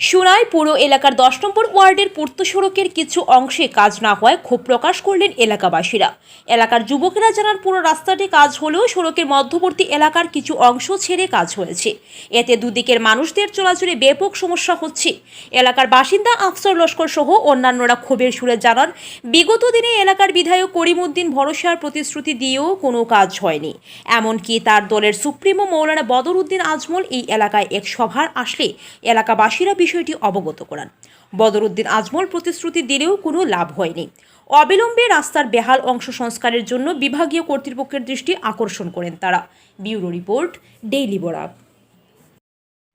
সুনাই পুর এলাকার দশ নম্বর ওয়ার্ডের পূর্ত সড়কের কিছু অংশে কাজ না হওয়ায় ক্ষোভ প্রকাশ করলেন এলাকাবাসীরা। এলাকার যুবকেরা জানান, পুরো রাস্তাটি কাজ হলেও সড়কের মধ্যবর্তী এলাকার কিছু অংশ ছেড়ে কাজ হয়েছে। এতে দুদিকের মানুষদের চলাচলে ব্যাপক সমস্যা হচ্ছে। এলাকার বাসিন্দা আফসর লস্কর সহ অন্যান্যরা ক্ষোভের সুরে জানান, বিগত দিনে এলাকার বিধায়ক করিমউদ্দিন ভরসার প্রতিশ্রুতি দিয়েও কোনো কাজ হয়নি। এমনকি তার দলের সুপ্রিমো মৌলানা বদরউদ্দিন আজমল এই এলাকায় এক সভার আসলে এলাকাবাসীরা বিষয়টি অবগত করান। বদরউদ্দিন আজমল প্রতিশ্রুতি দিলেও কোনো লাভ হয়নি। অবিলম্বে রাস্তার বেহাল অংশ সংস্কারের জন্য বিভাগীয় কর্তৃপক্ষের দৃষ্টি আকর্ষণ করেন তারা। ব্যুরো রিপোর্ট ডেইলি বরাক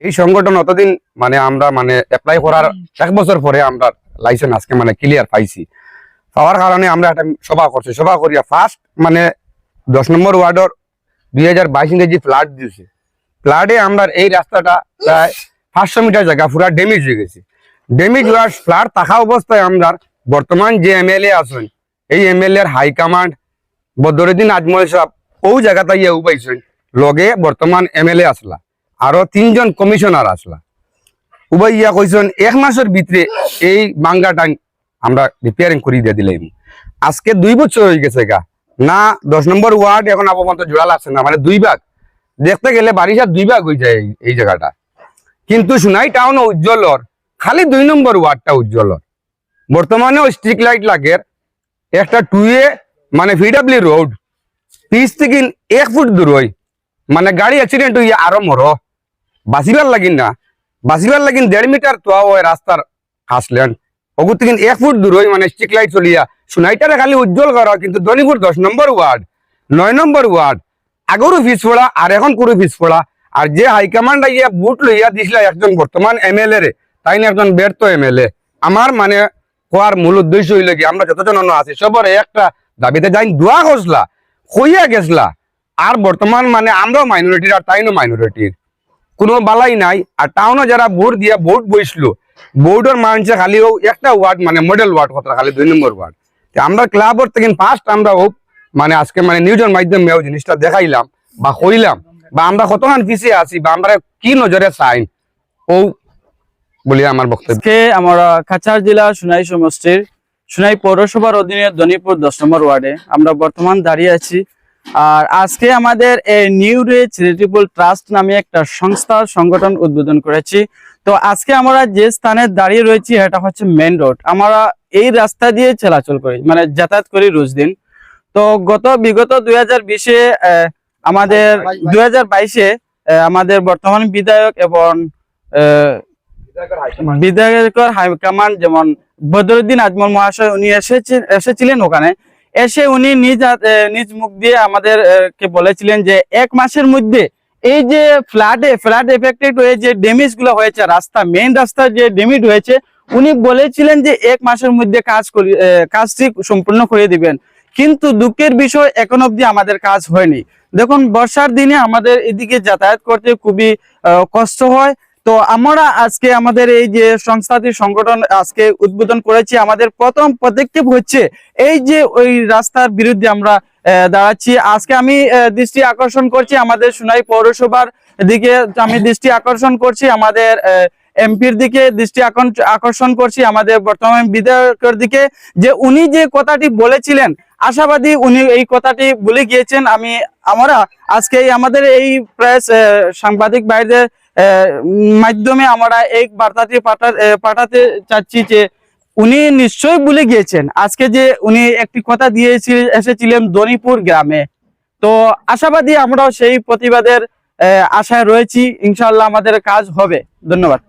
এই সংগঠন অতদিন মানে আমরা মানে অ্যাপ্লাই করার এক বছর পরে আমরা লাইসেন্স আজকে মানে ক্লিয়ার পাইছি। পাওয়ার কারণে আমরা একটা সভা করছি। সভা করিয়া ফার্স্ট মানে দশ নম্বর ওয়ার্ডর দুই হাজার বাইশ ইংরেজি ফ্ল্যাট দিয়েছে। ফ্লাডে আমরা এই রাস্তাটা প্রায় পাঁচশো মিটার জায়গা, পুরা ড্যামেজ হয়ে গেছে। ড্যামেজ হওয়ার ফ্লাড থাকা অবস্থায় আমরা বর্তমান যে এমএলএ আছেন, এই এমএলএ এর হাইকমান্ড বদরুদ্দিন আজমল সাহেব ও জায়গাটা ইয়ে উপাইছেন লগে বর্তমান এমএলএ আসলা, আরও তিনজন কমিশনার আসলা। উভয় ইয়া কইছেন, এক মাসের ভিতরে এই বাঙ্গাটা আমরা রিপেয়ারিং করে দিয়ে দিলাম। আজকে দুই বছর হয়ে গেছে গা। না, দশ নম্বর ওয়ার্ড এখন আপাতত জোড়া লাগছে না মানে দুই ভাগ। দেখতে গেলে বারিশার দুই ভাগ হয়ে যায় এই জায়গাটা। কিন্তু সোনাই টাউন উজ্জ্বলর, খালি দুই নম্বর ওয়ার্ডটা উজ্জ্বলর। বর্তমানে ওই স্ট্রিট লাইট লাগে, একটা টুয়ে মানে ভিডাব্লিউ রোড পিস থেকে এক ফুট দূর মানে গাড়ি অ্যাক্সিডেন্ট হইয়া আরও মর। বাঁচিবার লাগিন না। বাঁচিবার লাগিন দেড় মিটার তোয়া হয় রাস্তার হাসলেন ওগুর থেকে এক ফুট দূর মানে স্ট্রিক লাইট চলিয়া। সোনাইটারে খালি উজ্জ্বল করা, কিন্তু দনিপুর দশ নম্বর ওয়ার্ড, নয় নম্বর ওয়ার্ড আগরও ফিস পড়া আর এখন করে ফিস পড়া আর যে হাইকমান্ড আইয়া বুট লইয়া দিছিল একজন বর্তমান এমএলএ রে, তাই না একজন ব্যর্থ এমএলএ আমার মানে কোয়ার মূল উদ্দেশ্য হইল কি, আমরা যতজন অন্য আছি সবার একটা দাবিতে যাই দোয়া করছিলা হইয়া গেছলা। আর বর্তমান মানে আমরাও মাইনরিটির আর তাইনও মাইনরিটির কোনো বালাই নাই, আর টাউনে যারা ভোট দিয়া ভোট বইছিল ভোটের মানুষে খালি ও একটা ওয়ার্ড মানে মডেল ওয়ার্ড কথা, খালি দুই নম্বর ওয়ার্ড। আমরা ক্লাবর থেকে ফার্স্ট আমরা ও মানে আজকে মানে নিউজের মাধ্যমে জিনিসটা দেখাইলাম বা কইলাম বা আমরা কতক্ষণ পিছিয়ে আছি বা আমরা কি নজরে চাই? ও বলি আমার বক্তব্য। আমরা কাছাড় জেলা সুনাই সমষ্টির, সুনাই পৌরসভার অধীনে ধনীপুর দশ নম্বর ওয়ার্ডে আমরা বর্তমান দাঁড়িয়ে আছি। আর আজকে আমাদের এই নিউ রে চ্যারিটেবল ট্রাস্ট নামে একটা সংস্থার সংগঠন উদ্বোধন করেছি। তো আজকে আমরা যে স্থানে দাঁড়িয়ে রয়েছি এটা হচ্ছে মেন রোড আমরা এই রাস্তা দিয়ে চলাচল করি মানে যাতায়াত করি রোজ দিন। তো গত বিগত দুই হাজার বিশে আমাদের দুই হাজার বাইশে আমাদের বর্তমান বিধায়ক এবং বিধায়কের হাইকমান্ড যেমন বদরুদ্দিন আজমল মহাশয় উনি এসেছেন এসেছিলেন ওখানে। এসে উনি নিজ নিজ মুখ দিয়ে আমাদের এ, কে বলেছিলেন যে এক মাসের মধ্যে এই যে ফ্লাডে ফ্লাড এফেক্টেড হয়ে যে ড্যামেজগুলো হয়েছে রাস্তা মেইন রাস্তা যে ড্যামেজ হয়েছে উনি বলেছিলেন যে এক মাসের মধ্যে কাজ করি কাজটি সম্পূর্ণ করে দিবেন। কিন্তু দুঃখের বিষয় এখন অবধি আমাদের কাজ হয়নি। দেখুন বর্ষার দিনে আমাদের এদিকে যাতায়াত করতে খুবই কষ্ট হয়। তো আমরা আজকে আমাদের এই যে সংস্থাটি সংগঠন আজকে উদ্বোধন করেছি আমাদের প্রথম পদক্ষেপ হচ্ছে এই যে ওই রাস্তার বিরুদ্ধে আমরা আহ, দাঁড়াচ্ছি। আজকে আমি আহ, দৃষ্টি আকর্ষণ করছি আমাদের সোনাই পৌরসভার দিকে আমি দৃষ্টি আকর্ষণ করছি আমাদের এমপির দিকে দৃষ্টি আকর্ষণ করছি আমাদের বর্তমান বিধায়কের দিকে যে উনি যে কথাটি বলেছিলেন আশাবাদী উনি এই কথাটি বলে গিয়েছেন। আমি আমরা আজকে আমাদের এই প্রেস সাংবাদিক আহ, মাধ্যমে আমরা এই বার্তাটি পাঠা- পাঠাতে চাচ্ছি যে উনি নিশ্চয়ই ভুলে গিয়েছেন। আজকে যে উনি একটি কথা দিয়ে এসেছিলেন দনিপুর গ্রামে। তো আশাবাদী আমরাও সেই প্রতিবাদের আশায় রয়েছি। ইনশাল্লাহ আমাদের কাজ হবে। ধন্যবাদ।